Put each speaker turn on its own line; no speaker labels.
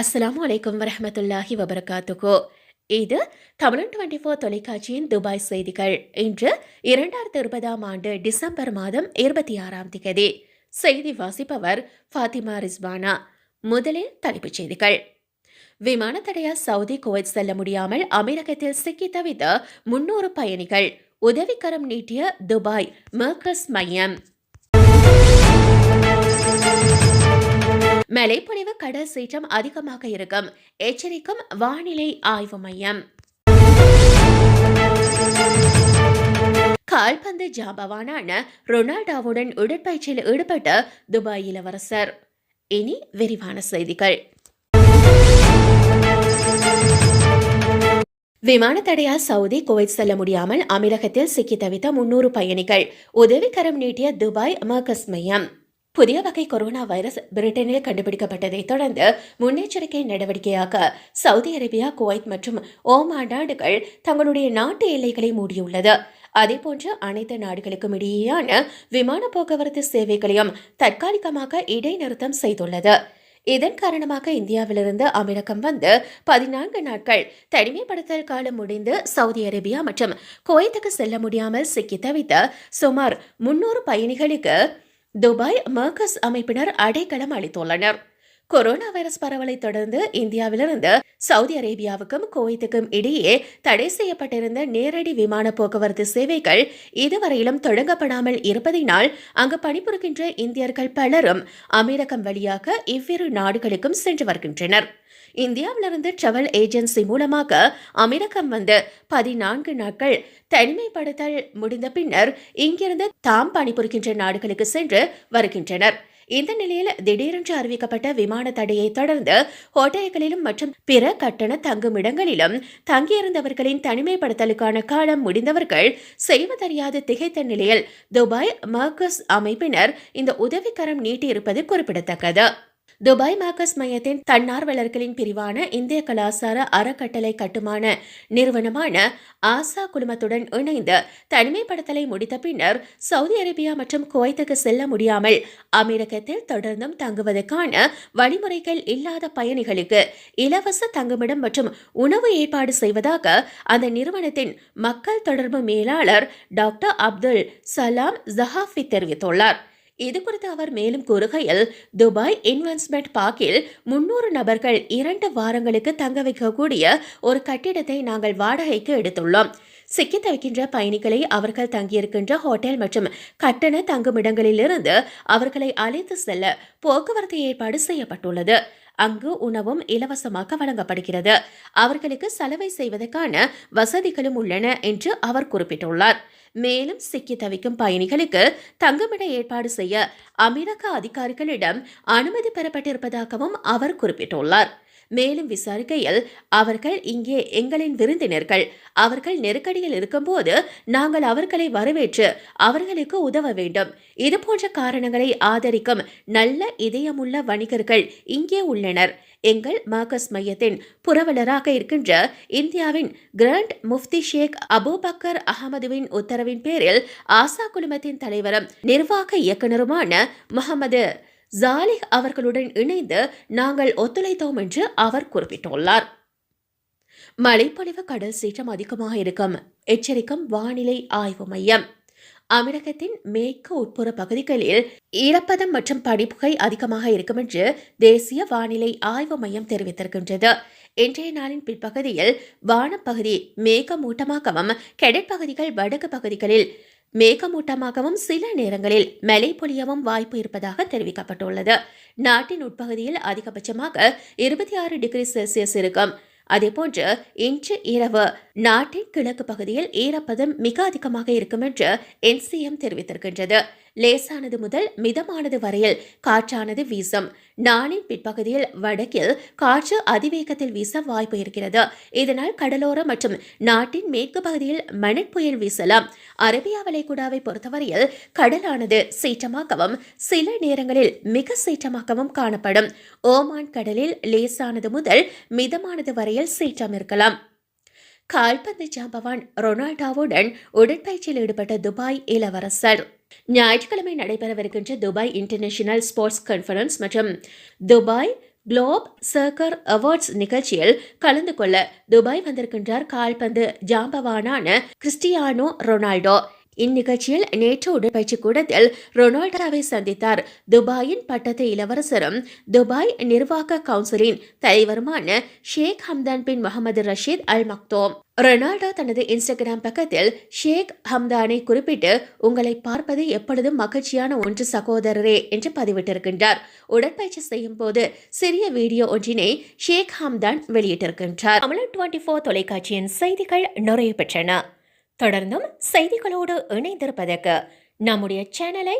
அஸ்ஸலாமு அலைக்கும் வரமத்துல்லாஹி வபரகாத்துகோ இது தமிழன் டுவெண்ட்டி ஃபோர் தொலைக்காட்சியின் துபாய் செய்திகள். இன்று இரண்டாயிரத்தி இருபதாம் ஆண்டு டிசம்பர் மாதம் இருபத்தி ஆறாம் திகதி. செய்தி வாசிப்பவர் ஃபாத்திமா ரிஸ்வானா. முதலில் தலைப்புச் செய்திகள். விமான தடையால் சவுதி குவைத் செல்ல முடியாமல் அமீரகத்தில் சிக்கி தவித்த முன்னூறு பயணிகள் உதவிக்கரம் நீட்டிய துபாய் மர்கஸ் மையம். மலைப்பொழி கடல் சீற்றம் அதிகமாக இருக்கும். எச்சரிக்கும் வானிலை ஆய்வு மையம். கால்பந்து ஜாம்பவானான ரொனால்டோவுடன் உடற்பயிற்சியில் ஈடுபட்ட துபாய் இளவரசர். இனி விரிவான செய்திகள். விமான தடையால் சவுதி குவைத் செல்ல முடியாமல் அமீரகத்தில் சிக்கி தவித்த முன்னூறு பயணிகள். உதவிக்கரம் நீட்டிய துபாய் மர்கஸ் மையம். புதிய வகை கொரோனா வைரஸ் பிரிட்டனில் கண்டுபிடிக்கப்பட்டதைத் தொடர்ந்து முன்னெச்சரிக்கை நடவடிக்கையாக சவுதி அரேபியா குவைத் மற்றும் ஓமான் நாடுகள் தங்களுடைய நாட்டு எல்லைகளை மூடியுள்ளது. அதேபோன்று அனைத்து நாடுகளுக்கும் இடையேயான விமான போக்குவரத்து சேவைகளையும் தற்காலிகமாக இடைநிறுத்தம் செய்துள்ளது. இதன் காரணமாக இந்தியாவிலிருந்து அமீரகம் வந்து பதினான்கு நாட்கள் தனிமைப்படுத்தல் காலம் முடிந்து சவுதி அரேபியா மற்றும் குவைத்துக்கு செல்ல முடியாமல் சிக்கி தவித்த சுமார் முன்னூறு பயணிகளுக்கு துபாய் மர்கஸ் அமைப்பினர் அடைக்கலம் அளித்துள்ளனர். கொரோனா வைரஸ் பரவலை தொடர்ந்து இந்தியாவிலிருந்து சவுதி அரேபியாவுக்கும் குவைத்துக்கும் இடையே தடை செய்யப்பட்டிருந்த நேரடி விமான போக்குவரத்து சேவைகள் இதுவரையிலும் தொடங்கப்படாமல் இருப்பதினால் அங்கு பணிபுரிகின்ற இந்தியர்கள் பலரும் அமீரகம் வழியாக இவ்விரு நாடுகளுக்கும் சென்று வருகின்றனர். இந்தியாவிலிருந்து டிராவல் ஏஜென்சி மூலமாக அமீரகம் வந்து பதினான்கு நாட்கள் தனிமைப்படுத்தல் முடிந்த பின்னர் இங்கிருந்து தாம் பணிபுரிகின்ற நாடுகளுக்கு சென்று வருகின்றனர். இந்த நிலையில் திடீரென்று அறிவிக்கப்பட்ட விமான தடையை தொடர்ந்து ஹோட்டல்களிலும் மற்றும் பிற கட்டண தங்குமிடங்களிலும் தங்கியிருந்தவர்களின் தனிமைப்படுத்தலுக்கான காலம் முடிந்தவர்கள் செய்வதறியாது திகைத்த நிலையில் துபாய் மர்கஸ் அமைப்பினர் இந்த உதவிக்கரம் நீட்டியிருப்பது குறிப்பிடத்தக்கது. துபாய் மார்க்கஸ் மையத்தின் தன்னார்வலர்களின் பிரிவான இந்திய கலாசார அறக்கட்டளை கட்டுமான நிறுவனமான ஆசா குழுமத்துடன் இணைந்து தனிமைப்படுத்தலை முடித்த பின்னர் சவுதி அரேபியா மற்றும் குவைத்துக்கு செல்ல முடியாமல் அமீரகத்தில் தொடர்ந்தும் தங்குவதற்கான வழிமுறைகள் இல்லாத பயணிகளுக்கு இலவச தங்குமிடம் மற்றும் உணவு ஏற்பாடு செய்வதாக அந்த நிறுவனத்தின் மக்கள் தொடர்பு மேலாளர் டாக்டர் அப்துல் சலாம் ஜஹாஃபி தெரிவித்துள்ளார். இது குறித்து அவர் மேலும் கூறுகையில் துபாய் இன்வெஸ்ட்மெண்ட் பார்க்கில் முன்னூறு நபர்கள் இரண்டு வாரங்களுக்கு தங்க வைக்கக்கூடிய ஒரு கட்டிடத்தை நாங்கள் வாடகைக்கு எடுத்துள்ளோம். சிக்கி தவிக்கின்ற பயணிகளை அவர்கள் தங்கியிருக்கின்ற ஹோட்டல் மற்றும் கட்டண தங்குமிடங்களிலிருந்து அவர்களை அழைத்து செல்ல போக்குவரத்து ஏற்பாடு செய்யப்பட்டுள்ளது. அங்கு உணவும் இலவசமாக வழங்கப்படுகிறது. அவர்களுக்கு சலவை செய்வதற்கான வசதிகளும் உள்ளன என்று அவர் குறிப்பிட்டுள்ளார். மேலும் சிக்கி தவிக்கும் பயணிகளுக்கு தங்குமிட ஏற்பாடு செய்ய அமீரக அதிகாரிகளிடம் அனுமதி பெறப்பட்டிருப்பதாகவும் அவர் குறிப்பிட்டுள்ளார். மேலும் விசாரிக்கையில் அவர்கள் இங்கே எங்களின் விருந்தினர்கள். அவர்கள் நெருக்கடியில் இருக்கும்போது நாங்கள் அவர்களை வரவேற்று அவர்களுக்கு உதவ வேண்டும். இதுபோன்ற காரணங்களை ஆதரிக்கும் நல்ல இதயமுள்ள வணிகர்கள் இங்கே உள்ளனர். எங்கள் மார்க்கஸ் மையத்தின் புரவலராக இருக்கின்ற இந்தியாவின் கிராண்ட் முஃப்தி ஷேக் அபூபக்கர் அகமதுவின் உத்தரவின் பேரில் ஆசா குழுமத்தின் தலைவரும் நிர்வாக இயக்குநருமான முகமது ஜாலிஹ் அவர்களுடன் இணைந்து நாங்கள் ஒத்துழைத்தோம் என்று அவர் குறிப்பிட்டுள்ளார். மழைப்பொழிவு கடல் சீற்றம் அதிகமாக இருக்கும். எச்சரிக்கும் வானிலை ஆய்வு மையம். அமிரகத்தின் மேற்கு உட்புற பகுதிகளில் ஈரப்பதம் மற்றும் படிப்புகை அதிகமாக இருக்கும் என்று தேசிய வானிலை ஆய்வு மையம் தெரிவித்திருக்கின்றது. இன்றைய நாளின் பிற்பகுதியில் வானப்பகுதி மேகமூட்டமாகவும் கெடற்பகுதிகள் வடக்கு பகுதிகளில் மேகமூட்டமாகவும் சில நேரங்களில் மழை பொழியவும் வாய்ப்பு இருப்பதாக தெரிவிக்கப்பட்டுள்ளது. நாட்டின் உட்பகுதியில் அதிகபட்சமாக இருபத்தி ஆறு டிகிரி செல்சியஸ் இருக்கும். அதேபோன்று இன்று இரவு நாட்டின் கிழக்கு பகுதியில் ஈரப்பதம் மிக அதிகமாக இருக்கும் என்று என்சிஎம் தெரிவித்திருக்கின்றது. லேசானது முதல் மிதமானது வரையில் காற்றானது வீசும். நாளின் பிற்பகுதியில் வடக்கில் காற்று அதிவேகத்தில் வீச வாய்ப்பு இருக்கிறது. இதனால் கடலோரம் மற்றும் நாட்டின் மேற்கு பகுதியில் மணற்புயல் வீசலாம். அரபியா வளைகுடாவை பொறுத்தவரையில் கடலானது சீற்றமாகவும் சில நேரங்களில் மிக சீற்றமாகவும் காணப்படும். ஓமான் கடலில் லேசானது முதல் மிதமானது வரையில் சீற்றம் இருக்கலாம். கால்பந்து ஜாம்பவான் ரொனால்டோவுடன் உடற்பயிற்சியில் ஈடுபட்ட துபாய் இளவரசர். ஞாயிற்றுக்கிழமை நடைபெறவிருக்கின்ற துபாய் இன்டர்நேஷனல் ஸ்போர்ட்ஸ் கான்ஃபரன்ஸ் மற்றும் துபாய் குளோப் சர்க்கர் அவார்ட்ஸ் நிகழ்ச்சியில் கலந்து கொள்ள துபாய் வந்திருக்கின்றார் கால்பந்து ஜாம்பவானான கிறிஸ்டியானோ ரொனால்டோ. இந்நிகழ்ச்சியில் நேற்று உடற்பயிற்சி கூடத்தில் ரொனால்டோவை சந்தித்தார். துபாயின் பட்டத்து இளவரசரும் துபாய் நிர்வாக கவுன்சிலின் தலைவருமான Sheikh Hamdan bin Mohammed Rashid Al Maktoum Ronaldo தனது இன்ஸ்டாகிராம் பக்கத்தில் ஷேக் ஹம்தானை குறிப்பிட்டு உங்களை பார்ப்பது எப்பொழுதும் மகிழ்ச்சியான ஒன்று சகோதரரே என்று பதிவிட்டிருக்கின்றார். உடற்பயிற்சி செய்யும் போது சிறிய வீடியோ ஒன்றினை ஷேக் ஹம்தான் வெளியிட்டிருக்கின்றார். தமிழ் டுவெண்ட்டி ஃபோர் தொலைக்காட்சியின் செய்திகள் நிறைவு பெற்றன. தொடர்ந்தும் செய்திகளோடு இணைந்திருப்பதற்கு நம்முடைய சேனலை